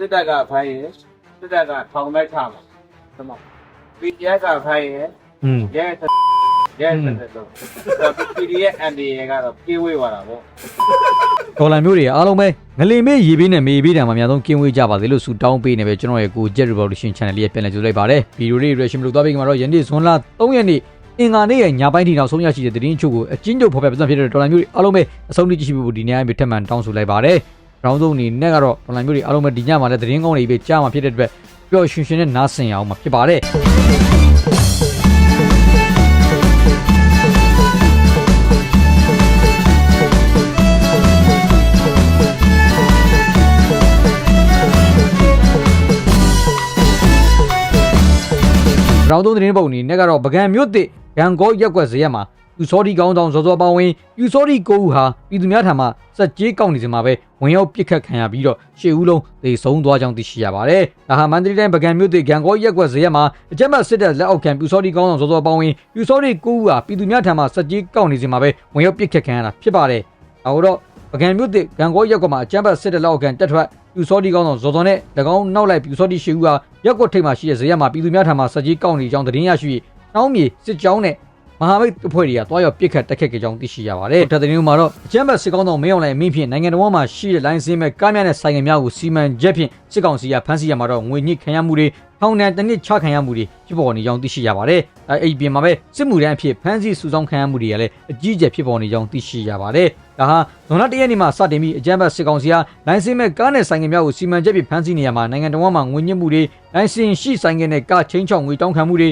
စစ်တပ်ကဖိုင်းရင်စစ်တပ်ကထောင်မဲ့ချမှာတမ PDF ကဖိုင်းရင်อืม ရဲဆက်ရဲဆက်ဆက်တော့ PDF NDA ကတော့ပြေးဝေးသွားတာပေါ့ ဒေါ်လာမျိုးတွေအားလုံးပဲငလင်မေးရေပေးနဲ့မေးပေးတံမှာအများဆုံးကင်းဝေးကြပါစေလို့ဆုတောင်းပေးနေပဲကျွန်တော်ရဲ့ကို Jet Revolution Channel လေးရဲ့ပြန်လည်ကြိုလိုက်ပါတယ်ဗီဒီယိုလေး reaction လုပ်သွားပြီးမှာတော့ယနေ့ဇွန်လ3ရက်နေ့အင်္ဂါနေ့ရဲ့ညပိုင်းထိနောက်ဆုံးရရှိတဲ့သတင်းအချို့ကိုအချင်းချုပ်ဖော်ပြပြသဖြစ်တဲ့ဒေါ်လာမျိုးတွေအားလုံးပဲအဆုံးထိကြည့်ရှုဖို့ဒီနေ့အမျိုးထက်မှန်တောင်းဆိုလိုက်ပါတယ်။ ရောင်းဆုံးအနေနဲ့ကတော့ဒေါ်လာမျိုးတွေအားလုံးပဲဒီညမှာလည်းသတင်းကောင်းတွေပဲကြားမှာဖြစ်တဲ့အတွက်ပျော်ရွှင်ရွှင်နဲ့နားဆင်ရအောင်မှာဖြစ်ပါတယ်။ရောင်းသုံးသတင်းပုံအနေနဲ့ကတော့ပကံမြို့တစ်ရန်ကောရက်ကွက်ဇရက်မှာ ယူစောဒီကောင်းဆောင်စောစောပေါင်းဝင်ယူစောဒီကိုဦးဟာပြည်သူများထံမှစက်ကြေးကောက်နေစမှာပဲဝင်ရောက်ပစ်ခတ်ခံရပြီးတော့ရှေ့ဦးလုံးသေဆုံးသွားကြောင်းသိရှိရပါတယ်။ဒါဟာမန္တလေးတိုင်းပကံမြို့တစ်ရန်ကောရက်ကွက်ဇရက်မှာအကြမ်းဖက်စစ်တပ်လက်အောက်ခံယူစောဒီကောင်းဆောင်စောစောပေါင်းဝင်ယူစောဒီကိုဦးဟာပြည်သူများထံမှစက်ကြေးကောက်နေစမှာပဲဝင်ရောက်ပစ်ခတ်ခံရတာဖြစ်ပါတယ်။ဒါတော့ပကံမြို့တစ်ရန်ကောရက်ကွက်မှာအကြမ်းဖက်စစ်တပ်လက်အောက်ခံတက်ထွက်ပြူစောဒီကောင်းဆောင်ဇော်ဇော်နဲ့၎င်းနောက်လိုက်ပြူစောဒီရှိဦးဟာရက်ကွက်ထိပ်မှာရှိတဲ့ဇရက်မှာပြည်သူများထံမှစက်ကြီးကောက်နေကြောင်းသတင်းရရှိနှောင်းမြေစစ်ကြောင်းနဲ့ မဟာမိတ်အဖွဲ့တွေကတွားရောက်ပစ်ခတ်တက်ခတ်ကြကြောင်းသိရှိရပါတယ်။တသတင်းမှာတော့အကြမ်းဖက်စစ်ကောင်းဆောင်မင်းအောင်လှိုင်အမိဖြင့်နိုင်ငံတော်မှာရှိတဲ့လိုင်းစင်းမဲ့ကားများနဲ့ဆိုင်ငယ်များကိုစီမံချက်ဖြင့်စစ်ကောင်စီကဖမ်းဆီးရမှာတော့ငွေညှစ်ခံရမှုတွေထောင်ဒဏ်တစ်နှစ်ချခံရမှုတွေဖြစ်ပေါ်နေကြောင်းသိရှိရပါတယ်။အဲအဲ့ဒီပြင်မှာပဲစစ်မှုထမ်းအဖြစ်ဖမ်းဆီးစုဆောင်းခံရမှုတွေကလည်းအကြီးအကျယ်ဖြစ်ပေါ်နေကြောင်းသိရှိရပါတယ်။ဒါဟာဇွန်လ၁ရက်နေ့မှာစတင်ပြီးအကြမ်းဖက်စစ်ကောင်စီကလိုင်းစင်းမဲ့ကားနဲ့ဆိုင်ငယ်များကိုစီမံချက်ဖြင့်ဖမ်းဆီးနေရမှာနိုင်ငံတော်မှာငွေညှစ်မှုတွေလိုင်းစင်ရှိဆိုင်ငယ်နဲ့ကားချင်းချောင်းငွေတောင်းခံမှုတွေ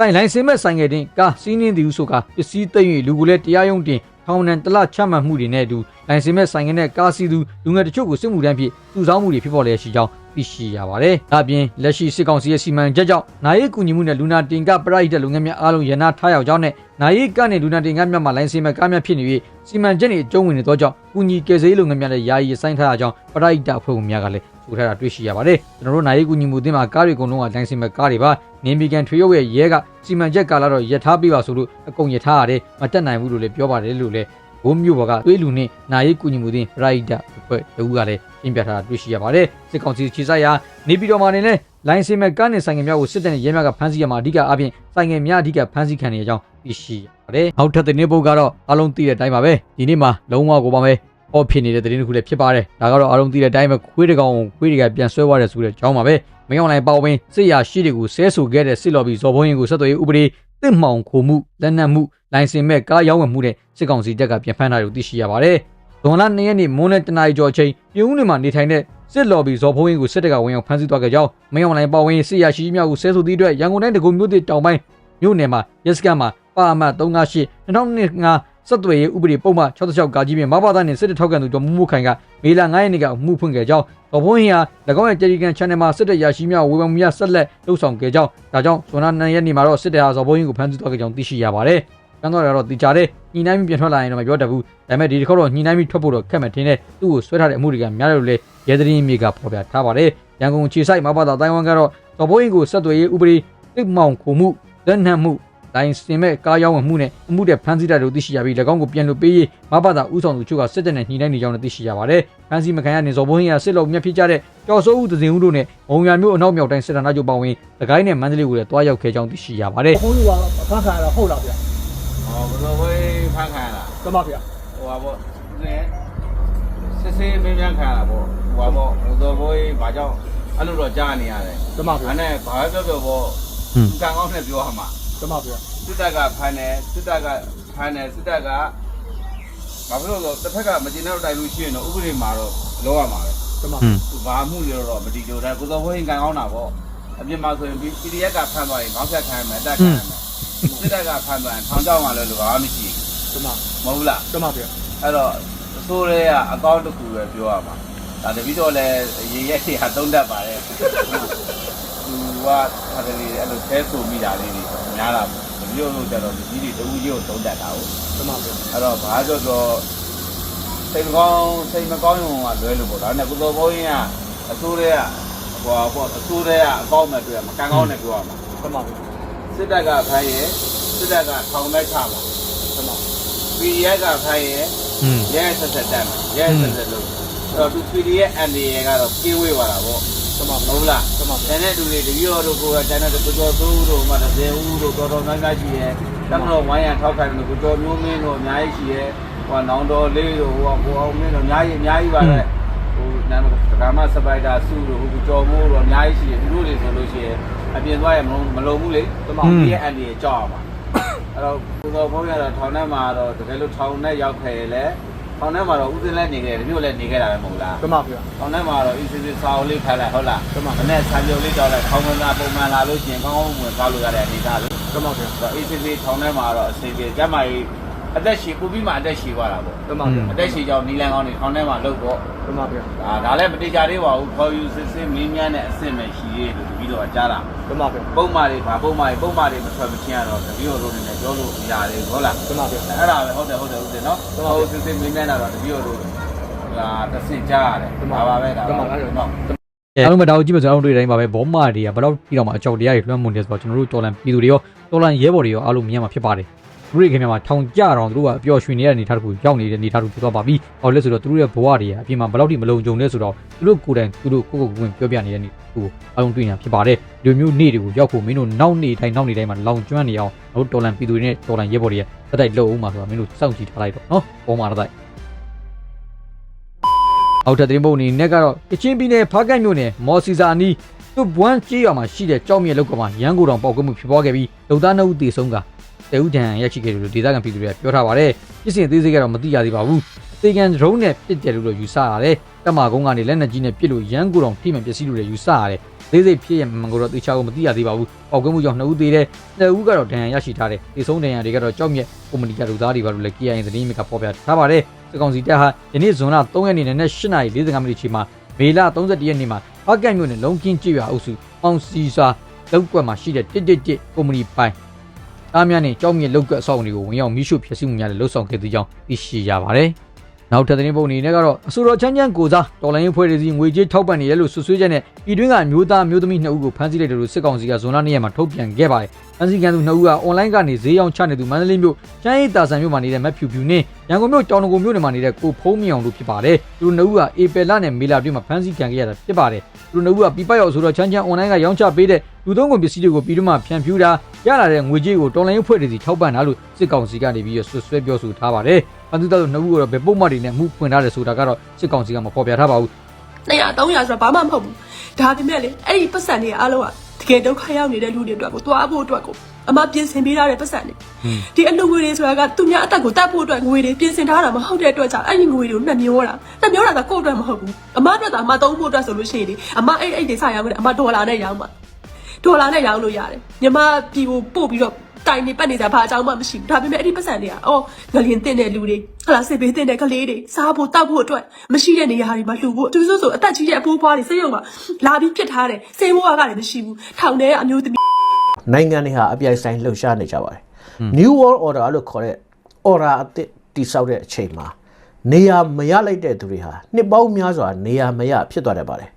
တိုင်လိုင်းစင်မဲ့ဆိုင်ငယ်တင်ကာစီးနင်းသူဆိုကပစ္စည်းသိမ်း၍လူကိုလည်းတရားရုံးတင်ထောင်ဒဏ်တစ်လချမှတ်မှုတွေနဲ့အတူလိုင်းစင်မဲ့ဆိုင်ငယ်နဲ့ကာစီသူလူငယ်တချို့ကိုစစ်မှုထမ်းဖြစ်စုဆောင်းမှုတွေဖြစ်ပေါ်လျက်ရှိကြောင်းသိရှိရပါတယ်။ဒါ့အပြင်လက်ရှိစစ်ကောင်စီရဲ့စီမံချက်ကြောင့်နိုင်ရေးကူညီမှုနဲ့လူနာတင်ကပရိုက်တဲ့လူငယ်များအားလုံးရန်နာထားရောက်ကြောင်းနဲ့နိုင်ရေးကနေလူနာတင်ကများမှာလိုင်းစင်မဲ့ကားများဖြစ်နေ၍စီမံချက်တွေအကျုံးဝင်နေသောကြောင့်ကူညီကယ်ဆယ်ရေးလုပ်ငန်းများနဲ့ယာယီဆိုင်းထားရကြောင်းပရိုက်တာအဖွဲ့ဝင်များကလည်းဆိုထားတာတွေ့ရှိရပါတယ်။ကျွန်တော်တို့နိုင်ရေးကူညီမှုအသင်းမှာကားတွေအကုန်လုံးကလိုင်းစင်မဲ့ကားတွေပါ နေမီကန်ထွေရုပ်ရဲ့ရဲကစီမံချက်ကာလတော့ရထားပြပါဆိုလို့အကုန်ရထားရတယ်မတက်နိုင်ဘူးလို့လည်းပြောပါတယ်လို့လည်းဘိုးမျိုးဘော်ကသွေးလူနဲ့နာရေးကူညီမှုအသင်းရိုက်တာအဖွဲ့တဦးကလည်းရှင်းပြထားတာတွေ့ရှိရပါတယ်စစ်ကောင်စီခြေဆိုင်ရာနေပြည်တော်မှာနေလဲလိုင်းစင်မဲ့ကားနဲ့ဆိုင်ငယ်များကိုစစ်တပ်နဲ့ရဲများကဖမ်းဆီးရမှာအဓိကအပြင်ဆိုင်ငယ်များအဓိကဖမ်းဆီးခံနေရကြောင်းသိရှိရပါတယ်နောက်ထပ်တဲ့နေ့ပုတ်ကတော့အလုံးသိတဲ့အတိုင်းပါပဲဒီနေ့မှာလုံးဝကိုပါပဲ ဟောဖြစ်နေတဲ့သတင်းတစ်ခုလည်းဖြစ်ပါတယ်ဒါကတော့အားလုံးသိတဲ့အတိုင်းပဲခွေးတကောင်ခွေးတွေကပြန်ဆွဲသွားတယ်ဆိုတဲ့အကြောင်းပါပဲမင်းအောင်လိုင်ပေါ့ဝင်စစ်ရရှိတွေကိုဆဲဆူခဲ့တဲ့စစ်လော်ဘီဇော်ဘုံရင်ကိုဆက်သွယ်ရေးဥပဒေတစ်မှောင်ခိုမှုလက်နက်မှုလိုင်စင်မဲ့ကားရောင်းဝယ်မှုတဲ့စစ်ကောင်စီတပ်ကပြန်ဖမ်းတာကိုသိရှိရပါတယ်။ဇွန်လ2ရက်နေ့မွန်းနဲ့တနအီကျော်အချိန်ပြည်ဦးလွင်မှာနေထိုင်တဲ့စစ်လော်ဘီဇော်ဘုံရင်ကိုစစ်တပ်ကဝင်ရောက်ဖမ်းဆီးသွားကြကြောင်းမင်းအောင်လိုင်ပေါ့ဝင်စစ်ရရှိများကိုဆဲဆူသည့်အတွက်ရန်ကုန်တိုင်းတကူမြို့သစ်တောင်ပိုင်းမြို့နယ်မှာရက်စကန်မှာပါအမတ်358 2005 ဆက်သွယ်ရေးဥပဒေပုံမှန်66ကာကြီးပြင်မဘာသာနဲ့စစ်တပ်ထောက်ခံသူတော်မူမှုခိုင်ကမေလ9ရက်နေ့ကအမှုဖွင့်ခဲ့ကြောင်းတော်ဘုန်းဟင်ဟာ၎င်းရဲ့ Telegram Channel မှာစစ်တပ်ရရှိများဝေဖန်မှုများဆက်လက်လှုပ်ဆောင်ခဲ့ကြောင်းဒါကြောင့်ဇွန်လ2ရက်နေ့မှာတော့စစ်တပ်ဟာဇော်ဘုန်းဟင်ကိုဖမ်းဆီးသွားခဲ့ကြောင်းသိရှိရပါတယ်။ကျန်တော့တော့တီချာတဲ့ညီနိုင်ပြီးပြန်ထွက်လာရင်တော့မပြောတတ်ဘူး။ဒါပေမဲ့ဒီတစ်ခေါက်တော့ညီနိုင်ပြီးထွက်ဖို့တော့ခက်မှထင်တဲ့သူ့ကိုဆွဲထားတဲ့အမှုတွေကများတယ်လို့လည်းရဲသတင်းမြေကဖော်ပြထားပါတယ်။ရန်ကုန်ခြေဆိုင်မဘာသာတိုင်းဝန်ကတော့ဇော်ဘုန်းဟင်ကိုဆက်သွယ်ရေးဥပဒေတစ်မောင်ခုမှုလက်နက်မှု လိုင်းစင်မဲ့ကားရောင်းဝယ်မှုနဲ့အမှုတဲ့ဖမ်းဆီးတာတို့သိရှိရပြီး၎င်းကိုပြန်လွှတ်ပေးရေးမဘာသာဥဆောင်သူချုပ်ကစစ်တပ်နဲ့ညှိနှိုင်းနေကြောင်းလည်းသိရှိရပါတယ်။ဖမ်းဆီးမခံရနေစော်ဘုန်းကြီးကစစ်လုံမြတ်ဖြစ်ကြတဲ့ကျော်စိုးဦးသစဉ်ဦးတို့နဲ့မုံရမျိုးအနောက်မြောက်တိုင်းစစ်တပ်နာချုပ်ပါဝင်သခိုင်းနဲ့မန္တလေးကိုလည်းတွားရောက်ခဲ့ကြောင်းသိရှိရပါတယ်ဘုန်းကြီးကဖမ်းခံရတာဟုတ်လားဗျာဟောဘယ်လိုဝေးဖမ်းခံရတာတမဗျာဟိုပါပေါ့နဲစစ်စစ်မင်းပြန်ခံရတာပေါ့ဟိုပါပေါ့ဟိုတော့ဘိုးဘာကြောင့်အဲ့လိုတော့ကြားနေရတယ်တမဗျာအဲ့နဲ့ဘာပြောပြောပေါ့ကံကောင်းနဲ့ပြောရမှာ တမဗျာစစ်တပ်ကဖမ်းတယ်စစ်တပ်ကဖမ်းတယ်စစ်တပ်ကဘာဖြစ်လို့လဲတစ်ဖက်ကမကျေနပ်တိုင်လို့ရှိရင်တော့ဥပဒေမှာတော့လောရမှာပဲတမဘာမှုရတော့မတီးလို့ဒါကိုစောဘိုးရင်ကံကောင်းတာပေါ့အပြင်မှာဆိုရင် PDF ကဖမ်းသွားရင်ခေါင်းဖြတ်ခံရမယ်တက်ခံရမယ်စစ်တပ်ကဖမ်းသွားရင်ထောင်ချောက်မှလည်းလိုဘာမှမရှိတမဘူးမဟုတ်လားတမဗျာအဲ့တော့အစိုးရကအကောင့်တစ်ခုပဲပြောရမှာဒါတပီတော့လည်းရေရက်တွေဟာတုံးတတ်ပါတယ်သူ ကဟာတယ်အဲ့လိုဆဲဆိုမိတာလေးတွေများတာပေါ့တပီတော့ကြတော့ဒီကြီးတွေတူကြီးကိုတုံးတတ်တာဟုတ်တမဗျာအဲ့တော့ဘာကြောတော့စိတ်မကောင်းစိတ်မကောင်းရုံကလွဲလို့ပေါ့ဒါနဲ့ကုသိုလ်ဘုန်းကြီးကအစိုးရကဟိုပေါ့အစိုးရကအကောင့်မဲ့တွေ့ရမှာကံကောင်းနဲ့ပြောရမှာတမဗျာစစ်တပ်ကဖိုင်းရဲ့စစ်တပ်ကထောင်မဲ့ချမှာတမ PDF ကဖိုင်းရဲ့อืมရဲဆက်ဆက်တက်မှာရဲဆက်ဆက်လို့တော့သူ PDF အန်ဒီရဲ့ကတော့ပြေးဝေးသွားတာပေါ့ တမပါဟုတ်လားတမပါကျန်တဲ့လူတွေတပည့်တော်တို့ကိုယ်ကကျန်တဲ့ကိုကျော်စိုးတို့မှတစ်စင်ဦးတို့တော်တော်များများရှိရဲ့တမတော်ဝိုင်းရထောက်ခံလို့ကိုကျော်မျိုးမင်းတို့အများကြီးရှိရဲ့ဟိုနောင်တော်လေးတို့ဟိုကိုအောင်မင်းတို့အများကြီးအများကြီးပါပဲဟိုနာမဒကာမစပိုက်တာစုတို့ဟိုကိုကျော်မိုးတို့အများကြီးရှိရဲ့သူတို့တွေဆိုလို့ရှိရင်အပြင်သွားရမလုံးမလုံးဘူးလေတမဒီရဲ့အန်ဒီရဲ့ကြောက်အောင်ပါအဲ့တော့ကိုတော်ဘုန်းရတော့ထောင်ထဲမှာတော့တကယ်လို့ထောင်ထဲရောက်ခဲ့ရလေ ထောင်ထဲမှာတော့ဦးစင်းလည်းနေခဲ့တယ်မြို့လည်းနေခဲ့တာပဲမဟုတ်လားတမပါဗျာ။ကောင်းတဲ့မှာတော့ ECC စာအုပ်လေးဖတ်လိုက်ဟုတ်လားဟုတ်ပါ။မနေ့ဆံပြုံလေးတောက်လိုက်ခေါင်းကနာပုံမှန်လာလို့ရှိရင်ကောင်းကောင်းဝင်သွားလို့ရတဲ့အနေအထားလေတမပါဗျာ။ဆိုတော့ ECC ထောင်ထဲမှာတော့အစီအပြေကျမကြီး အသက်ရှည်ပူပြီးမှအသက်ရှည်သွားတာပေါ့တမပါဗျာ။အသက်ရှည်ကြောင့်နီလန်ကောင်းနေထောင်ထဲမှာလုတ်တော့တမပါဗျာဒါဒါလည်းမတိကြသေးပါဘူး။ခေါ်ယူစစ်စစ်မင်းများနဲ့အဆင့်မဲ့ရှိသေးတယ်ပြီးတော့ကြားတာတမပါဗျာ။ပုံမှန်တွေဗာပုံမှန်တွေပုံမှန်တွေမထွက်မချင်းရတော့တပည့်တော်တို့နေနဲ့ပြောလို့မရတယ်ဟုတ်လားတမပါဗျာ။အဲ့ဒါပဲဟုတ်တယ်ဟုတ်တယ်ဟုတ်တယ်နော်။ဟိုစစ်စစ်မင်းများတော့တပည့်တော်တို့ဒါတစ်ဆင့်ကြားရတယ်။ဒါပါပဲဒါပါပဲနော်အားလုံးပဲဒါကိုကြည့်မယ်ဆိုတော့အားလုံးတွေ့တဲ့အတိုင်းပါပဲဘောမာတွေကဘယ်တော့ပြီးတော့မှအကြောက်တရားတွေလွှမ်းမိုးနေဆိုတော့ကျွန်တော်တို့တော်လန်ပြည်သူတွေရောတော်လန်ရဲဘော်တွေရောအားလုံးမြင်မှာဖြစ်ပါတယ် သူတို့ခင်ဗျာမှာထောင်ကြတော့သူတို့ကအပျော်ရွှင်နေတဲ့အနေအထားတစ်ခုရောက်နေတဲ့အနေအထားတစ်ခုဖြစ်သွားပါပြီ။ဟောလဲဆိုတော့သူတို့ရဲ့ဘဝတွေကအပြင်မှာဘယ်လောက်ထိမလုံခြုံလဲဆိုတော့သူတို့ကိုယ်တိုင်သူတို့ကိုယ့်ကိုယ်ကိုယ်ပြောပြနေတဲ့နေသူအားလုံးတွေ့နေတာဖြစ်ပါတယ်။ဒီလိုမျိုးနေ့တွေကိုရောက်ဖို့မင်းတို့နောက်နေတိုင်းနောက်နေတိုင်းမှာလောင်ကျွမ်းနေအောင်တို့တော်လန်ပြည်သူတွေနဲ့တော်လန်ရဲဘော်တွေရဲ့အတိုက်လှုပ်အောင်မှာဆိုတော့မင်းတို့စောင့်ကြည့်ထားလိုက်တော့နော်။ပေါ်မှာတော့အောက်ထပ်သတင်းပုံအနေနဲ့ကတော့ကချင်ပြည်နယ်ဖားကတ်မြို့နယ်မော်စီစာအနီးသူ့ဘွမ်ကြေးရွာမှာရှိတဲ့ကြောက်မြက်လောက်ကမှရန်ကုန်တောင်ပေါက်ကွဲမှုဖြစ်ပွားခဲ့ပြီးလုံသားနှုတ်တေဆုံးက တဲဦးဒဏ်ရရှိခဲ့တယ်လို့ဒေသခံပြည်သူတွေကပြောထားပါတယ်။ပြည်စင်အသေးစိတ်ကတော့မသိရသေးပါဘူး။သေကန်ဒရုန်းနဲ့ပစ်တယ်လို့တော့ယူဆရတယ်။တက်မာကုန်းကနေလက်နက်ကြီးနဲ့ပစ်လို့ရန်ကုန်တောင်ထိမှန်ပစ္စည်းလို့လည်းယူဆရတယ်။သေးစိတ်ဖြစ်ရမှန်ကိုတော့သေချာကိုမသိရသေးပါဘူး။ပေါက်ကွဲမှုကြောင့်နှစ်ဦးသေးတယ်။နှစ်ဦးကတော့ဒဏ်ရာရရှိထားတယ်။သေဆုံးဒဏ်ရာတွေကတော့ကြောက်မြက်ကွန်မြူနီတီလူသားတွေပါလို့လည်း KIA သတင်းမြစ်ကဖော်ပြထားပါတယ်။စကောင်စီတပ်ဟာယနေ့ဇွန်လ3ရက်နေ့နဲ့8:45မိနစ်ချိန်မှာမေလ31ရက်နေ့မှာဖကတ်မြို့နယ်လုံးကင်းကျွော်အုပ်စုအောင်စီစာလောက်ကွက်မှာရှိတဲ့111ကွန်မြူနီပိုင် အားများနဲ့ကြောက်မြက်လောက်ကွက်အဆောက်အုံတွေကိုဝင်ရောက်မိရှုဖျက်ဆီးမှုများနဲ့လှုပ်ဆောင်ခဲ့တဲ့ကြောင်းသိရှိရပါတယ်။နောက်ထပ်သတင်းပုံအနေနဲ့ကတော့အဆိုတော်ချမ်းချမ်းကိုစားတော်လိုင်းဖွဲ့တွေစီငွေကြေးထောက်ပံ့နေရလို့ဆွဆွေးချက်နဲ့ပြည်တွင်းကအမျိုးသားမျိုးသမီးနှစ်ဦးကိုဖမ်းဆီးလိုက်တယ်လို့စစ်ကောင်စီကဇွန်လ2ရက်မှာထုတ်ပြန်ခဲ့ပါတယ်။ ဖမ်းဆီးခံသူနှစ်ဦးကအွန်လိုင်းကနေဈေးရောင်းချနေသူမန္တလေးမြို့ချမ်းရည်တာဆန်မြို့မှာနေတဲ့မက်ဖြူဖြူနဲ့ရန်ကုန်မြို့တောင်တကုံမြို့နယ်မှာနေတဲ့ကိုဖုံးမြအောင်တို့ဖြစ်ပါတယ်။သူတို့နှစ်ဦးကအေပယ်လနဲ့မေလာတွင်းမှာဖမ်းဆီးခံခဲ့ရတာဖြစ်ပါတယ်။သူတို့နှစ်ဦးကပြပရောက်ဆိုတော့ချမ်းချမ်းအွန်လိုင်းကရောင်းချပေးတဲ့လူသုံးကုန်ပစ္စည်းတွေကိုပြည်တွင်းမှာဖြန့်ဖြူးတာရလာတဲ့ငွေကြေးကိုတော်လိုင်းဖွဲ့တွေစီထောက်ပံ့တာလို့စစ်ကောင်စီကနေပြီးဆွဆွဲပြောဆိုထားပါတယ်။ဖမ်းဆီးတဲ့နှစ်ဦးကတော့ဘယ်ပုံမှန်တွေနဲ့မှုဖွင့်ထားတယ်ဆိုတာကတော့စစ်ကောင်စီကမဖော်ပြထားပါဘူး200 300ဆိုတာဘာမှမဟုတ်ဘူးဒါပေမဲ့လေအဲ့ဒီပတ်စံတွေအားလုံးကတ ကယ်ဒုက္ခရောက်နေတဲ့လူတွေအတွက်ကိုတွားဖို့အတွက်ကိုအမပြင်ဆင်ပေးထားတဲ့ပတ်စံတွေဒီအလူငွေတွေဆိုတာကသူများအသက်ကိုတတ်ဖို့အတွက်ငွေတွေပြင်ဆင်ထားတာမဟုတ်တဲ့အတွက်ကြောင့်အဲ့ဒီငွေတွေကိုနှမျောတာနှမျောတာကကိုယ့်အတွက်မဟုတ်ဘူးအမအတွက်သာအမသုံးဖို့အတွက်ဆိုလို့ရှိရင်လေအမအဲ့အဲ့တွေစရောင်းနေအမဒေါ်လာနဲ့ရောင်းပါဒေါ်လာနဲ့ရောင်းလို့ရတယ်ညီမပြည်ကိုပို့ပြီးတော့ တိုင်နေပတ်နေကြဘာအကြောင်းမှမရှိဘူးဒါပေမဲ့အဲ့ဒီပတ်စံတွေကအော်ငလျင်တင်တဲ့လူတွေဟလာစစ်ဘေးတင်တဲ့ကလေးတွေစားဖို့တောက်ဖို့အတွက်မရှိတဲ့နေရာတွေမှာလှူဖို့သူဆိုဆိုအသက်ကြီးတဲ့အဖိုးဖွားတွေစိတ်ရုံမှာလာပြီးဖြစ်ထားတယ်စိတ်ဘဝကလည်းမရှိဘူးထောင်ထဲကအမျိုးသမီးနိုင်ငံတွေဟာအပြိုင်ဆိုင်လှုပ်ရှားနေကြပါတယ် New World Order လို့ခေါ်တဲ့ order အသစ်တိဆောက်တဲ့အချိန်မှာနေရာမရလိုက်တဲ့သူတွေဟာနှစ်ပေါင်းများစွာနေရာမရဖြစ်သွားတတ်ပါတယ်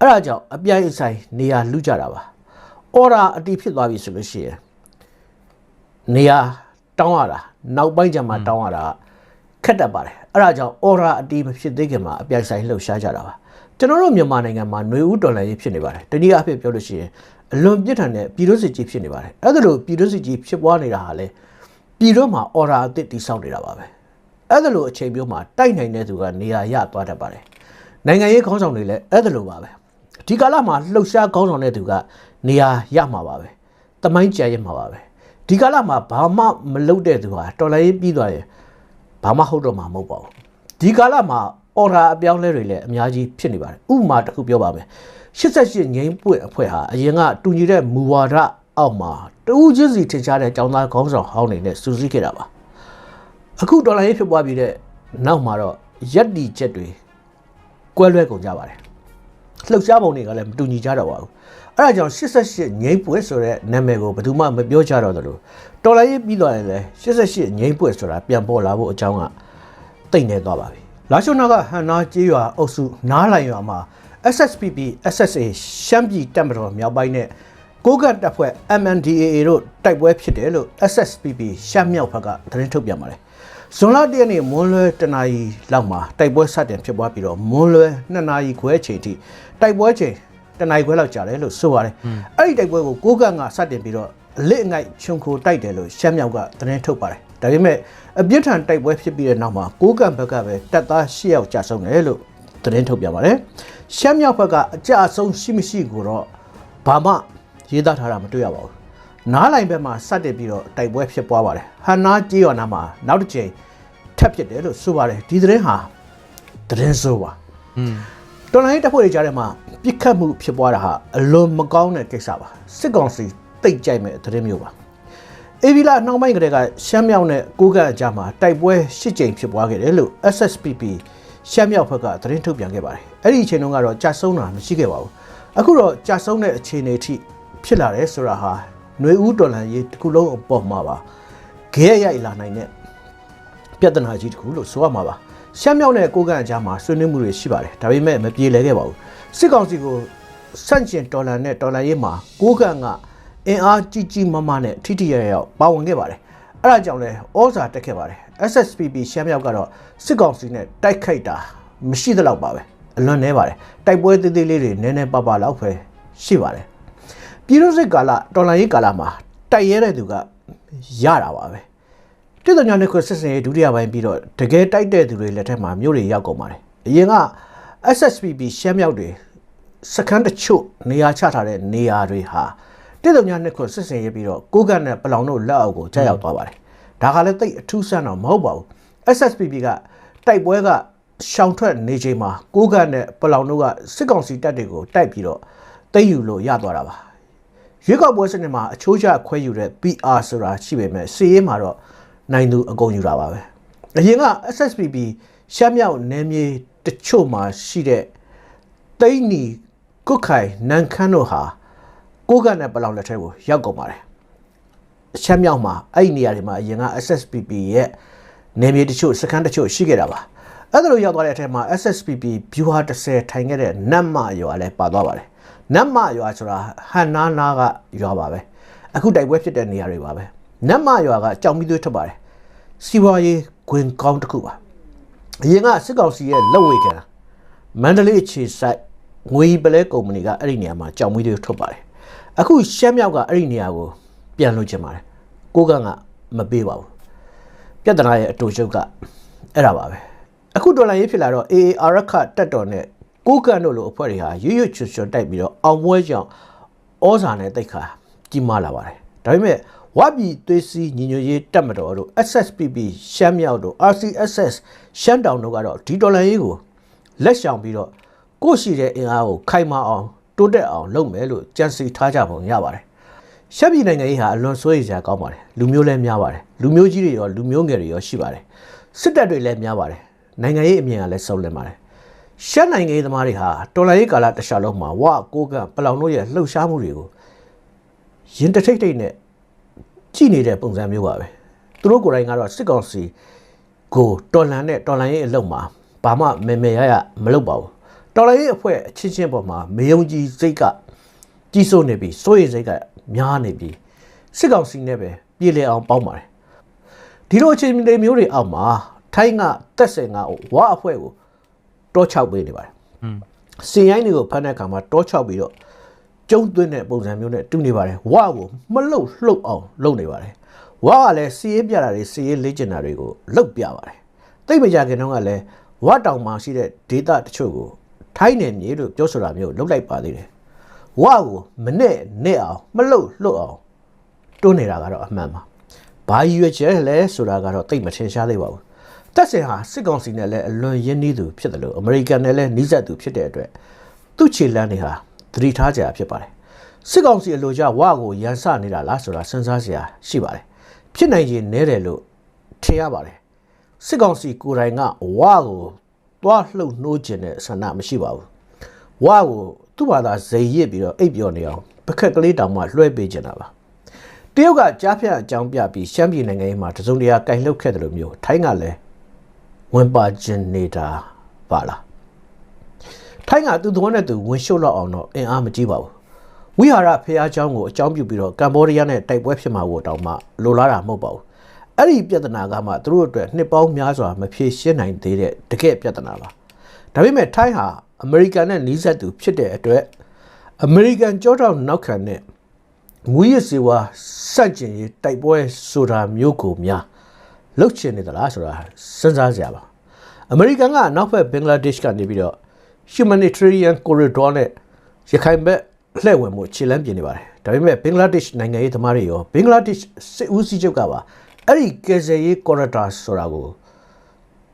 အဲ့ဒါကြောင့်အပြိုင်ဆိုင်နေရာလူကြတာပါ order အတိဖြစ်သွားပြီဆိုလို့ရှိရင် နေရာတောင်းရတာနောက်ပိုင်းကျမှတောင်းရတာခက်တတ်ပါတယ်အဲ့ဒါကြောင့် order အတိမဖြစ်သေးခင်မှာအပြိုင်ဆိုင်လှုပ်ရှားကြတာပါကျွန်တော်တို့မြန်မာနိုင်ငံမှာຫນွေဦးတော်လှန်ရေးဖြစ်နေပါတယ်တနည်းအားဖြင့်ပြောလို့ရှိရင်အလွန်ပြစ်ထန်တဲ့ပြည်တွင်းစစ်ကြီးဖြစ်နေပါတယ်အဲ့ဒါလို့ပြည်တွင်းစစ်ကြီးဖြစ်ပွားနေတာဟာလေပြည်တွင်းမှာ order အသစ်တိဆောက်နေတာပါပဲအဲ့ဒါလို့အချိန်မျိုးမှာတိုက်နိုင်တဲ့သူကနေရာရသွားတတ်ပါတယ်နိုင်ငံရေးခေါင်းဆောင်တွေလည်းအဲ့ဒါလို့ပါပဲဒီကာလမှာလှုပ်ရှားခေါင်းဆောင်တဲ့သူကနေရာရမှာပါပဲတမိုင်းကြရမှာပါပဲ ဒီကာလမှာဘာမှမလုပ်တဲ့သူဟာတော်လှန်ရေးပြီးသွားရင်ဘာမှဟုတ်တော့မှာမဟုတ်ပါဘူးဒီကာလမှာ order အပြောင်းလဲတွေလည်းအများကြီးဖြစ်နေပါတယ်ဥပမာတစ်ခုပြောပါမယ်88ငိမ့်ပွင့်အဖွဲ့ဟာအရင်ကတူညီတဲ့မူဝါဒအောက်မှာတူးချင်းစီထင်ရှားတဲ့ចောင်းသားခေါင်းဆောင်ဟောင်းနေနဲ့စူးစီးခဲ့တာပါအခုဒေါ်လာရေးဖြစ်ပွားပြီးတဲ့နောက်မှာတော့ရက်တီချက်တွေကွဲလွဲကုန်ကြပါတယ်လှုပ်ရှားပုံတွေကလည်းမတူညီကြတော့ပါဘူး အဲ့ဒါကြောင့်88ငိမ့်ပွင့်ဆိုတဲ့နာမည်ကိုဘယ်သူမှမပြောကြတော့သလိုတော်လိုင်းရေးပြီးသွားရင်လည်း88ငိမ့်ပွင့်ဆိုတာပြန်ပေါ်လာဖို့အကြောင်းကတိတ်နေသွားပါပြီလာရှုံနာကဟန်နာကြေးရွာအုပ်စုနားလိုင်ရွာမှာ SSPP SSA ရှမ်းပြည်တပ်မတော်မြောက်ပိုင်းနဲ့ကိုကတ်တပ်ဖွဲ့ MNDAA တို့တိုက်ပွဲဖြစ်တယ်လို့ SSPP ရှမ်းမြောက်ဘက်ကသတင်းထုတ်ပြန်ပါတယ်ဇွန်လ၁ရက်နေ့မွန်းလွဲတနာရီလောက်မှာတိုက်ပွဲစတင်ဖြစ်ပွားပြီးတော့မွန်းလွဲ2နာရီခွဲချိန်ထိတိုက်ပွဲချိန် တနာရီခွဲလောက်ကြာတယ်လို့ဆိုပါတယ်အဲ့ဒီတိုက်ပွဲကိုကိုးကန့်ကစတင်ပြီးတော့အလစ်အငိုက်ခြုံခိုတိုက်တယ်လို့ရှမ်းမြောက်ကသတင်းထုတ်ပါတယ်ဒါပေမဲ့အပြစ်ထန်တိုက်ပွဲဖြစ်ပြီးတဲ့နောက်မှာကိုးကန့်ဘက်ကပဲတပ်သား၈ယောက်ကြာဆုံးတယ်လို့သတင်းထုတ်ပြန်ပါတယ်ရှမ်းမြောက်ဘက်ကအကြအဆုံးရှိမရှိကိုတော့ဘာမှရေးသားထားတာမတွေ့ရပါဘူးနားလိုင်ဘက်မှာစတင်ပြီးတော့တိုက်ပွဲဖြစ်ပွားပါတယ်ဟန်နာကြေးရွာနာမှာနောက်တစ်ချိန်ထပ်ဖြစ်တယ်လို့ဆိုပါတယ်ဒီသတင်းဟာသတင်းဆိုးပါ တော်လိုင်းတပ်ဖွဲ့တွေကြားထဲမှာပြစ်ခတ်မှုဖြစ်ပွားတာဟာအလွန်မကောင်းတဲ့ကိစ္စပါစစ်ကောင်စီတိတ်ကြိုက်မဲ့သတင်းမျိုးပါအေဗီလာနှောင်းပိုင်းကလေးကရှမ်းမြောက်နဲ့ကိုးကန့်အကြားမှာတိုက်ပွဲ၈ကြိမ်ဖြစ်ပွားခဲ့တယ်လို့ SSPP ရှမ်းမြောက်ဘက်ကသတင်းထုတ်ပြန်ခဲ့ပါတယ်အဲ့ဒီအချိန်တုန်းကတော့ကြာဆုံးတာမရှိခဲ့ပါဘူးအခုတော့ကြာဆုံးတဲ့အခြေအနေအထိဖြစ်လာတယ်ဆိုတာဟာຫນွေဦးတော်လန်ရေးတစ်ခုလုံးအပေါ်မှာပါခဲရိုက်လာနိုင်တဲ့ပြဿနာကြီးတစ်ခုလို့ဆိုရမှာပါ ရှမ်းမြောက်နဲ့ကိုးကန့်အကြားမှာဆွေးနွေးမှုတွေရှိပါတယ်ဒါပေမဲ့မပြေလည်ခဲ့ပါဘူးစစ်ကောင်စီကိုစန့်ကျင်တော်လန်နဲ့တော်လန်ရေးမှာကိုးကန့်ကအင်အားကြီးကြီးမားမားနဲ့ထိထိရရရောက်ပါဝင်ခဲ့ပါတယ်အဲ့ဒါကြောင့်လဲဩဇာတက်ခဲ့ပါတယ် SSPP ရှမ်းမြောက်ကတော့စစ်ကောင်စီနဲ့တိုက်ခိုက်တာမရှိသလောက်ပါပဲအလွန်နေပါတယ်တိုက်ပွဲသေးသေးလေးတွေနည်းနည်းပါးပါးလောက်ပဲရှိပါတယ်ပြည်သူစစ်ကာလတော်လှန်ရေးကာလမှာတိုက်ရဲတဲ့သူကရတာပါပဲ တိတညာနဲ့ခွစစ်စင်ရေးဒုတိယပိုင်းပြီးတော့တကယ်တိုက်တဲ့သူတွေလက်ထက်မှာမြို့တွေရောက်ကုန်ပါတယ်အရင်က SSPP ရှမ်းမြောက်တွေစခန်းတချို့နေရာချထားတဲ့နေရာတွေဟာတိတညာနဲ့ခွစစ်စင်ရေးပြီးတော့ကိုကန့်နဲ့ပလောင်တို့လက်အောက်ကိုကြာရောက်သွားပါတယ်ဒါကလည်းတိတ်အထူးဆန်းတော့မဟုတ်ပါဘူး SSPP ကတိုက်ပွဲကရှောင်ထွက်နေချိန်မှာကိုကန့်နဲ့ပလောင်တို့ကစစ်ကောင်စီတပ်တွေကိုတိုက်ပြီးတော့တိတ်ယူလို့ရသွားတာပါရွေးကောက်ပွဲစနစ်မှာအချိုးကျခွဲယူတဲ့ PR ဆိုတာရှိပေမဲ့စီရေးမှာတော့ နိုင်သူအကုန်ယူတာပါပဲအရင်က SSPP ရှမ်းမြောက်နယ်မြေတချို့မှာရှိတဲ့တိန်းနီကုတ်ခိုင်နန်ခမ်းတို့ဟာကိုကန့်နဲ့ပလောင်လက်ထဲကိုရောက်ကုန်ပါတယ်ရှမ်းမြောက်မှာအဲ့ဒီနေရာတွေမှာအရင်က SSPP ရဲ့နယ်မြေတချို့စခန်းတချို့ရှိခဲ့တာပါအဲ့ဒါလိုရောက်သွားတဲ့အထက်မှာ SSPP ဗျူဟာ30ထိုင်ခဲ့တဲ့နတ်မရွာလည်းပါသွားပါတယ်နတ်မရွာဆိုတာဟန်နာနာကရွာပါပဲအခုတိုက်ပွဲဖြစ်တဲ့နေရာတွေပါပဲ နတ်မရွာကကြောင်ပြီးသွေးထွက်ပါတယ်စီးပွားရေးဂွင်ကောင်းတစ်ခုပါအရင်ကစစ်ကောင်စီရဲ့လက်ဝဲကံမန္တလေးခြေဆိုင်ငွေပလဲကုမ္ပဏီကအဲ့ဒီနေရာမှာကြောင်ပြီးသွေးထွက်ပါတယ်အခုရှမ်းမြောက်ကအဲ့ဒီနေရာကိုပြန်လို့ချင်ပါတယ်ကိုကန့်ကမပေးပါဘူးပြဿနာရဲ့အတူချုပ်ကအဲ့ဒါပါပဲအခုဒေါ်လာရေးဖြစ်လာတော့ AA အာရခတက်တော်နဲ့ကိုကန်တို့လိုအဖွဲ့တွေဟာရွရွချွတ်ချွတ်တိုက်ပြီးတော့အောင်ပွဲကြောင့်ဩဇာနဲ့တိတ်ခါကြီးမားလာပါတယ်ဒါပေမဲ့ ဝါပြည်သွေးစည်းညီညွတ်ရေးတက်မတော်တို့ SSPP ရှမ်းမြောက်တို့ RCSS ရှမ်းတောင်တို့ကတော့ဒီဒေါ်လာရေးကိုလက်ရှောင်ပြီးတော့ကိုယ့်ရှိတဲ့အင်အားကိုခိုင်မာအောင်တိုးတက်အောင်လုပ်မယ်လို့ကြံစီထားကြပုံရပါတယ်ရှက်ပြည်နိုင်ငံရေးဟာအလွန်စိုးရိမ်စရာကောင်းပါတယ်လူမျိုးလည်းများပါတယ်လူမျိုးကြီးတွေရောလူမျိုးငယ်တွေရောရှိပါတယ်စစ်တပ်တွေလည်းများပါတယ်နိုင်ငံရေးအမြင်ကလည်းစုံလင်ပါတယ်ရှက်နိုင်ငံရေးသမားတွေဟာတော်လှန်ရေးကာလတစ်လျှောက်လုံးမှာဝကိုကန့်ပလောင်တို့ရဲ့လှုပ်ရှားမှုတွေကိုရင်တထိတ်ထိတ်နဲ့ ကြည်နေတဲ့ပုံစံမျိုးပါပဲသူတို့ကိုယ်တိုင်ကတော့စစ်ကောင်စီကိုတော်လှန်တဲ့တော်လှန်ရေးအလုပ်မှာဘာမှမေမေရရမလုပ်ပါဘူးတော်လှန်ရေးအဖွဲ့အချင်းချင်းပေါ်မှာမေယုံကြည်စိတ်ကကြီးစိုးနေပြီစိုးရိမ်စိတ်ကများနေပြီစစ်ကောင်စီနဲ့ပဲပြည်လေအောင်ပေါင်းပါတယ်ဒီလိုအခြေအနေတွေမျိုးတွေအောက်မှာထိုင်းကတက်ဆင်ကဝါအဖွဲ့ကိုတောချောက်ပေးနေပါတယ်စင်ရိုင်းတွေကိုဖမ်းတဲ့အခါမှာတောချောက်ပြီးတော့ ကျုံသွင်းတဲ့ပုံစံမျိုးနဲ့တူနေပါတယ်ဝါကိုမလှုပ်လှုပ်အောင်လုပ်နေပါတယ်ဝါကလည်းစီးရေးပြတာတွေစီးရေးလေ့ကျင့်တာတွေကိုလှုပ်ပြပါတယ်တိတ်မကြခင်တော့ကလည်းဝါတောင်မှာရှိတဲ့ဒေတာတချို့ကိုထိုင်းနယ်မြေလို့ပြောဆိုတာမျိုးလှုပ်လိုက်ပါသေးတယ်ဝါကိုမနဲ့နဲ့အောင်မလှုပ်လှုပ်အောင်တွန်းနေတာကတော့အမှန်ပါဘာရည်ရွယ်ချက်လဲဆိုတာကတော့တိတ်မထင်ရှားသေးပါဘူးတက်စင်ဟာစစ်ကောင်စီနဲ့လည်းအလွန်ရင်းနှီးသူဖြစ်တယ်လို့အမေရိကန်နဲ့လည်းနှီးစပ်သူဖြစ်တဲ့အတွက်သူ့ခြေလမ်းတွေဟာ သတိထားကြရဖြစ်ပါတယ်စစ်ကောင်စီအလိုကျဝါကိုရန်စနေတာလားဆိုတာစဉ်းစားစရာရှိပါတယ်ဖြစ်နိုင်ရင်နဲတယ်လို့ထင်ရပါတယ်စစ်ကောင်စီကိုယ်တိုင်ကဝါကိုသွားလှုပ်နှိုးခြင်းတဲ့ဆန္ဒမရှိပါဘူးဝါကိုသူ့ဘာသာဇိမ်ရစ်ပြီးတော့အိပ်ပျော်နေအောင်ပခက်ကလေးတောင်မှလွှဲပေးချင်တာပါတရုတ်ကကြားဖြတ်အကြောင်းပြပြီးရှမ်းပြည်နိုင်ငံရေးမှာတစုံတရာကင်လှုပ်ခဲ့တယ်လို့မျိုးထိုင်းကလည်းဝင်ပါခြင်းနေတာပါလား ထိုင်းကသူ့သဘောနဲ့သူဝင်ရှုပ်လောက်အောင်တော့အင်အားမကြီးပါဘူးဝိဟာရဖះเจ้าကိုအကြောင်းပြုပြီးတော့ကမ္ဘောဒီးယားနဲ့တိုက်ပွဲဖြစ်မှာကိုတောင်မှလိုလားတာမဟုတ်ပါဘူး အဲ့ဒီပြဿနာကမှသူတို့အတွက်နှစ်ပေါင်းများစွာမဖြေရှင်းနိုင်သေးတဲ့တကယ့်ပြဿနာပါဒါပေမဲ့ထိုင်းဟာအမေရိကန်နဲ့နှီးစပ်သူဖြစ်တဲ့အတွက်အမေရိကန်ကြောတောင်နောက်ခံတဲ့မူရစ်စေဝါစန့်ကျင်ရေးတိုက်ပွဲဆိုတာမျိုးကိုများလှုပ်ချင်နေသလားဆိုတာစဉ်းစားကြရပါအမေရိကန်ကနောက်ဘက်ဘင်္ဂလားဒေ့ရှ်ကနေပြီးတော့ humanitarian corridor နဲ့ရခိုင်ဘက်လှည့်ဝင်မှုခြေလမ်းပြင်နေပါတယ်ဒါပေမဲ့ဘင်္ဂလားဒေ့ရှ်နိုင်ငံရေးသမားတွေရောဘင်္ဂလားဒေ့ရှ်စစ်ဦးစီးချုပ်ကပါအဲ့ဒီကယ်ဆယ်ရေး corridor ဆိုတာကို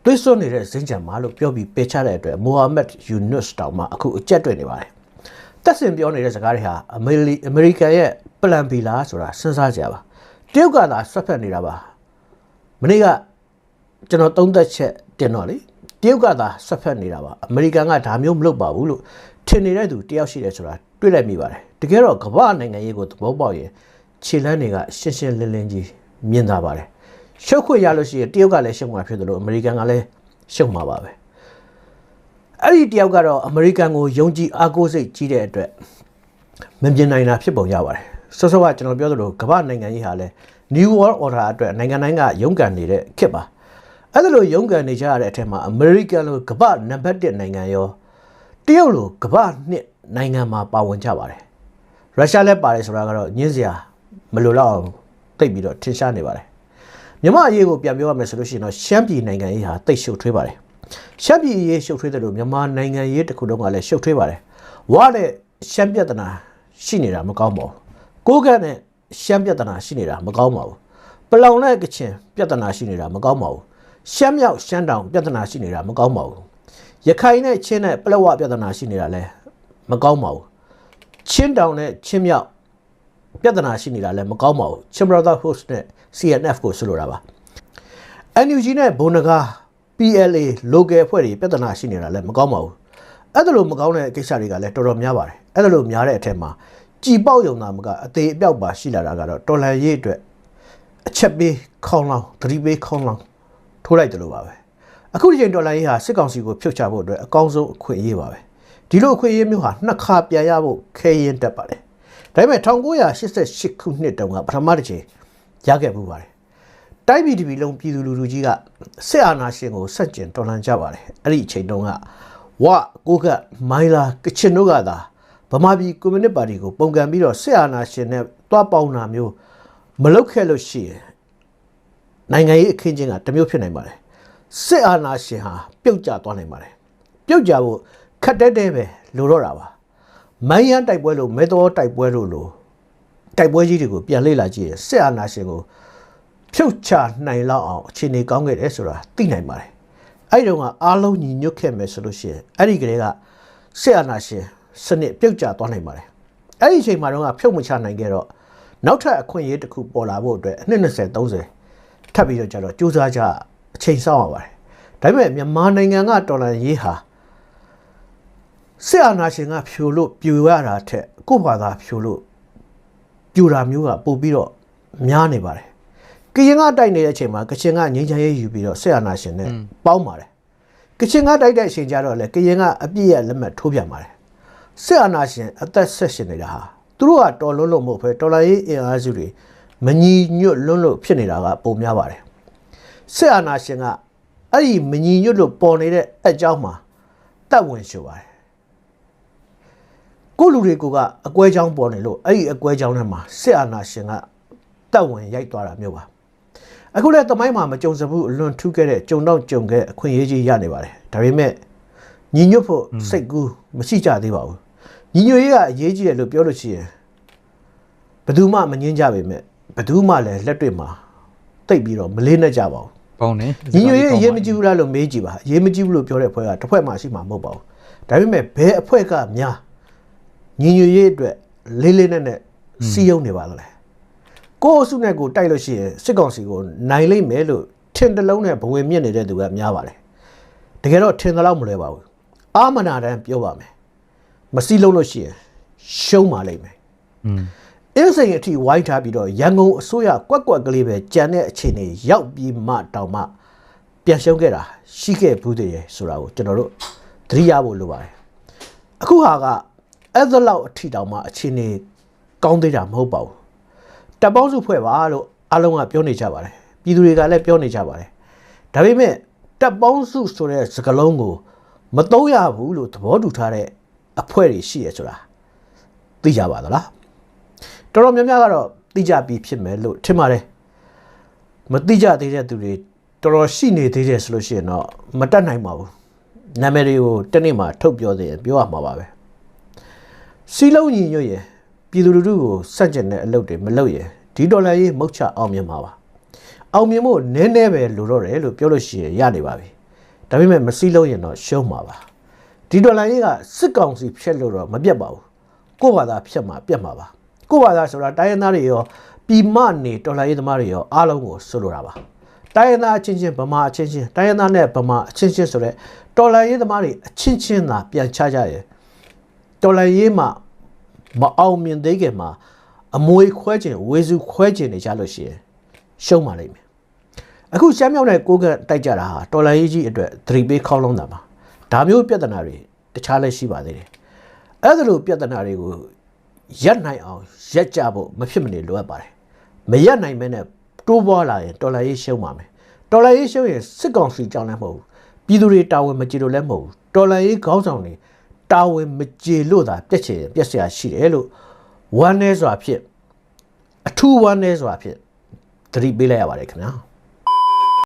သွေးစွန်းနေတဲ့ဇင်ကြံမာလို့ပြောပြီးပေချတဲ့အတွက်မိုဟာမက်ယူနွတ်တောင်မှအခုအကြက်တွေ့နေပါတယ်တက်စင်ပြောနေတဲ့စကားတွေဟာအမေရိအမေရိကန်ရဲ့ plan B လားဆိုတာစဉ်းစားကြပါတရုတ်ကသာဆွတ်ဖက်နေတာပါမနေ့ကကျွန်တော်သုံးသက်ချက်တင်တော့လေ တရုတ်ကသာဆွတ်ဖက်နေတာပါအမေရိကန်ကဒါမျိုးမလုပ်ပါဘူးလို့ထင်နေတဲ့သူတယောက်ရှိတယ်ဆိုတာတွေ့လိုက်မိပါတယ်တကယ်တော့ကမ္ဘာနိုင်ငံရေးကိုသဘောပေါက်ရင်ခြေလန်းတွေကရှင်းရှင်းလင်းလင်းကြီးမြင်သာပါတယ်ရှုပ်ခွင့်ရလို့ရှိရင်တရုတ်ကလည်းရှုပ်မှာဖြစ်တယ်လို့အမေရိကန်ကလည်းရှုပ်မှာပါပဲအဲ့ဒီတယောက်ကတော့အမေရိကန်ကိုယုံကြည်အားကိုးစိတ်ကြီးတဲ့အတွက်မမြင်နိုင်တာဖြစ်ပုံရပါတယ်ဆောစောကကျွန်တော်ပြောသလိုကမ္ဘာနိုင်ငံရေးဟာလဲ New World Order အတွက်နိုင်ငံတိုင်းကရုန်းကန်နေတဲ့ခေတ်ပါ အဲ့ဒါလိုရုန်းကန်နေကြရတဲ့အထက်မှာအမေရိကန်လိုကမ္ဘာနံပါတ်1နိုင်ငံရောတရုတ်လိုကမ္ဘာနှစ်နိုင်ငံမှာပါဝင်ကြပါတယ်ရုရှားလည်းပါတယ်ဆိုတာကတော့ညင်းစရာမလိုတော့အောင်သိပ်ပြီးတော့ထင်ရှားနေပါတယ်မြန်မာအရေးကိုပြန်ပြောရမယ်ဆိုလို့ရှိရင်တော့ရှမ်းပြည်နိုင်ငံရေးဟာတိတ်ရှုပ်ထွေးပါတယ်ရှမ်းပြည်အရေးရှုပ်ထွေးတယ်လို့မြန်မာနိုင်ငံရေးတစ်ခုလုံးကလည်းရှုပ်ထွေးပါတယ်ဝါတဲ့ရှမ်းပြဿနာရှိနေတာမကောင်းပါဘူးကိုးကန့်နဲ့ရှမ်းပြဿနာရှိနေတာမကောင်းပါဘူးပလောင်နဲ့ကချင်ပြဿနာရှိနေတာမကောင်းပါဘူး ရှမ်းမြောက်ရှမ်းတောင်ပြဿနာရှိနေတာမကောင်းပါဘူးရခိုင်နဲ့ချင်းနဲ့ပလက်ဝပြဿနာရှိနေတာလည်းမကောင်းပါဘူးချင်းတောင်နဲ့ချင်းမြောက်ပြဿနာရှိနေတာလည်းမကောင်းပါဘူးချင်း brother host နဲ့ CNF ကိုဆိုလိုတာပါ NUG နဲ့ဘုံနဂါ PLA local အဖွဲ့တွေပြဿနာရှိနေတာလည်းမကောင်းပါဘူးအဲ့ဒါလိုမကောင်းတဲ့ကိစ္စတွေကလည်းတော်တော်များပါတယ်အဲ့ဒါလိုများတဲ့အထက်မှာကြည်ပေါက်ယုံတာမကအသေးအပြောက်ပါရှိလာတာကတော့တော်လန်ရေးအတွက်အချက်ပေးခေါင်းလောင်းသတိပေးခေါင်းလောင်း ထိုးလိုက်တယ်လို့ပါပဲအခုဒီချိန်တော်လန်ရေးဟာစစ်ကောင်စီကိုဖြုတ်ချဖို့အတွက်အကောင်းဆုံးအခွင့်အရေးပါပဲဒီလိုအခွင့်အရေးမျိုးဟာနှစ်ခါပြန်ရဖို့ခဲရင်တက်ပါတယ်ဒါပေမဲ့1988ခုနှစ်တုန်းကပထမတစ်ချိန်ရခဲ့မှုပါတယ်တိုင်းပြည်တစ်ပြည်လုံးပြည်သူလူထုကြီးကစစ်အာဏာရှင်ကိုဆက်ကျင်တော်လှန်ကြပါတယ်အဲ့ဒီအချိန်တုန်းကဝကိုကမိုင်းလာကချင်တို့ကသာဗမာပြည်ကွန်မြူနစ်ပါတီကိုပုံကံပြီးတော့စစ်အာဏာရှင်နဲ့တွားပေါင်းတာမျိုးမလုပ်ခဲ့လို့ရှိရင် နိုင်ငံရေးအခင်းချင်းကတစ်မျိုးဖြစ်နိုင်ပါတယ်စစ်အာဏာရှင်ဟာပြုတ်ကျသွားနိုင်ပါတယ်ပြုတ်ကျဖို့ခက်တဲတဲပဲလိုတော့တာပါမိုင်းရန်တိုက်ပွဲလို့မဲတော်တိုက်ပွဲလို့လို့တိုက်ပွဲကြီးတွေကိုပြန်လေ့လာကြည့်ရင်စစ်အာဏာရှင်ကိုဖြုတ်ချနိုင်လောက်အောင်အခြေအနေကောင်းခဲ့တယ်ဆိုတာသိနိုင်ပါတယ်အဲ့ဒီတော့ကအားလုံးညီညွတ်ခဲ့မယ်ဆိုလို့ရှိရင်အဲ့ဒီကလေးကစစ်အာဏာရှင်စနစ်ပြုတ်ကျသွားနိုင်ပါတယ်အဲ့ဒီအချိန်မှာတော့ဖြုတ်မချနိုင်ခဲ့တော့နောက်ထပ်အခွင့်အရေးတစ်ခုပေါ်လာဖို့အတွက်အနှစ်20 30 ထပ်ပြီးတော့ကြတော့စူးစမ်းကြအချိန်ဆောက်ရပါတယ်ဒါပေမဲ့မြန်မာနိုင်ငံကတော်လန်ရေးဟာစစ်အာဏာရှင်ကဖြိုလို့ပြူရတာထက်ကိုယ့်ဘာသာဖြိုလို့ပြူတာမျိုးကပို့ပြီးတော့များနေပါတယ်ကရင်ကတိုက်နေတဲ့အချိန်မှာကချင်ကငင်းချမ်းရေးယူပြီးတော့ဆက်အာနာရှင်နဲ့ပေါင်းပါတယ်ကချင်ကတိုက်တဲ့အချိန်ကျတော့လေကရင်ကအပြည့်ရလက်မှတ်ထိုးပြန်ပါတယ်ဆက်အာနာရှင်အသက်ဆက်ရှင်နေတာဟာသူတို့ကတော်လွန်းလို့မဟုတ်ဘဲတော်လာရေးအင်အားစုတွေ မညီညွတ်လွန်းလို့ဖြစ်နေတာကပုံများပါတယ်ဆက်အာနာရှင်ကအဲ့ဒီမညီညွတ်လို့ပေါ်နေတဲ့အကြောင်းမှာတတ်ဝင်ရှို့ပါတယ်ကိုလူတွေကိုကအကွဲချောင်းပေါ်နေလို့အဲ့ဒီအကွဲချောင်းထဲမှာစစ်အာဏာရှင်ကတက်ဝင်ရိုက်သွားတာမျိုးပါအခုလည်းတမိုင်းမှာမကြုံစဘူးအလွန်ထူးခဲ့တဲ့ကြုံတော့ကြုံခဲ့အခွင့်အရေးကြီးရနေပါတယ်ဒါပေမဲ့ညီညွတ်ဖို့စိတ်ကူးမရှိကြသေးပါဘူးညီညွတ်ရေးကအရေးကြီးတယ်လို့ပြောလို့ရှိရင်ဘယ်သူမှမငင်းကြပေမဲ့ ဘယ်သူမှလည်းလက်တွေ့မှာတိတ်ပြီးတော့မလေးနဲ့ကြပါဘူးပေါင်းတယ်ညီညွတ်ရေးအရေးမကြီးဘူးလားလို့မေးကြည့်ပါအရေးမကြီးဘူးလို့ပြောတဲ့အဖွဲ့ကတစ်ဖွဲ့မှရှိမှာမဟုတ်ပါဘူးဒါပေမဲ့ဘယ်အဖွဲ့ကများညီညွတ်ရေးအတွက်လေးလေးနက်နက်စီးရုံနေပါသလဲကိုယ့်အစုနဲ့ကိုယ်တိုက်လို့ရှိရင်စစ်ကောင်စီကိုနိုင်လိမ့်မယ်လို့ထင်တလုံးနဲ့ဘဝင်မြင့်နေတဲ့သူကများပါတယ်တကယ်တော့ထင်သလောက်မလွယ်ပါဘူးအာမနာတမ်းပြောပါမယ်မစီးလုံးလို့ရှိရင်ရှုံးပါလိမ့်မယ်อืม အင်းစိန်အထိဝိုင်းထားပြီးတော့ရန်ကုန်အစိုးရကွက်ကွက်ကလေးပဲကြံတဲ့အခြေအနေရောက်ပြီးမှတောင်မှပြန်ရှုံးခဲ့တာရှိခဲ့ဘူးတည်းရဲ့ဆိုတာကိုကျွန်တော်တို့သတိရဖို့လိုပါတယ်အခုဟာကအဲ့ဒါလောက်အထိတောင်မှအခြေအနေကောင်းသေးတာမဟုတ်ပါဘူးတပ်ပေါင်းစုဖွဲ့ပါလို့အားလုံးကပြောနေကြပါတယ်ပြည်သူတွေကလည်းပြောနေကြပါတယ်ဒါပေမဲ့တပ်ပေါင်းစုဆိုတဲ့စကားလုံးကိုမသုံးရဘူးလို့သဘောတူထားတဲ့အဖွဲ့တွေရှိရဆိုတာသိကြပါသလား တော်တော်များများကတော့သိကြပြီးဖြစ်မယ်လို့ထင်ပါတယ်မသိကြသေးတဲ့သူတွေတော်တော်ရှိနေသေးတယ်ဆိုလို့ရှိရင်တော့မတတ်နိုင်ပါဘူးနာမည်တွေကိုတနေ့မှထုတ်ပြောသေးရင်ပြောရမှာပါပဲစီလုံးညီညွတ်ရင်ပြည်သူလူထုကိုစန့်ကျင်တဲ့အလုပ်တွေမလုပ်ရင်ဒီဒေါ်လာရေးမုတ်ချအောင်မြင်မှာပါအောင်မြင်ဖို့နည်းနည်းပဲလိုတော့တယ်လို့ပြောလို့ရှိရင်ရနေပါပြီဒါပေမဲ့မစီလုံးရင်တော့ရှုံးမှာပါဒီဒေါ်လာရေးကစစ်ကောင်စီဖြတ်လို့တော့မပြတ်ပါဘူးကိုယ့်ဘာသာဖြတ်မှာပြတ်မှာပါ ကိုယ့်ဘာသာဆိုတာတိုင်းရင်းသားတွေရောပြည်မနေဒေါ်လာရေးသမားတွေရောအားလုံးကိုဆိုလိုတာပါတိုင်းရင်းသားအချင်းချင်းဗမာအချင်းချင်းတိုင်းရင်းသားနဲ့ဗမာအချင်းချင်းဆိုတဲ့တော်လန်ရေးသမားတွေအချင်းချင်းသာပြန်ချကြရယ်တော်လန်ရေးမှာမအောင်မြင်သေးခင်မှာအမွေခွဲခြင်းဝေစုခွဲခြင်းနေကြလို့ရှိရင်ရှုံးပါလိမ့်မယ်အခုရှမ်းမြောက်နဲ့ကိုကန့်တိုက်ကြတာဟာတော်လန်ရေးကြီးအတွက်သတိပေးခေါင်းလုံးတာပါဒါမျိုးပြဿနာတွေတခြားလည်းရှိပါသေးတယ်အဲ့ဒါလိုပြဿနာတွေကို ရပ်နိုင်အောင်ရက်ကြဖို့မဖြစ်မနေလိုအပ်ပါတယ်မရက်နိုင်မဲနဲ့တိုးပွားလာရင်တော်လန်ရေးရှုံးပါမယ်တော်လန်ရေးရှုံးရင်စစ်ကောင်စီကြောင့်လည်းမဟုတ်ဘူးပြည်သူတွေတာဝန်မကျေလို့လည်းမဟုတ်ဘူးတော်လန်ရေးခေါင်းဆောင်တွေတာဝန်မကျေလို့သာပြက်ချင်ပြက်စရာရှိတယ်လို့ဝမ်းနေစွာဖြစ်အထူးဝမ်းနေစွာဖြစ်သတိပေးလိုက်ရပါတယ်ခင်ဗျာ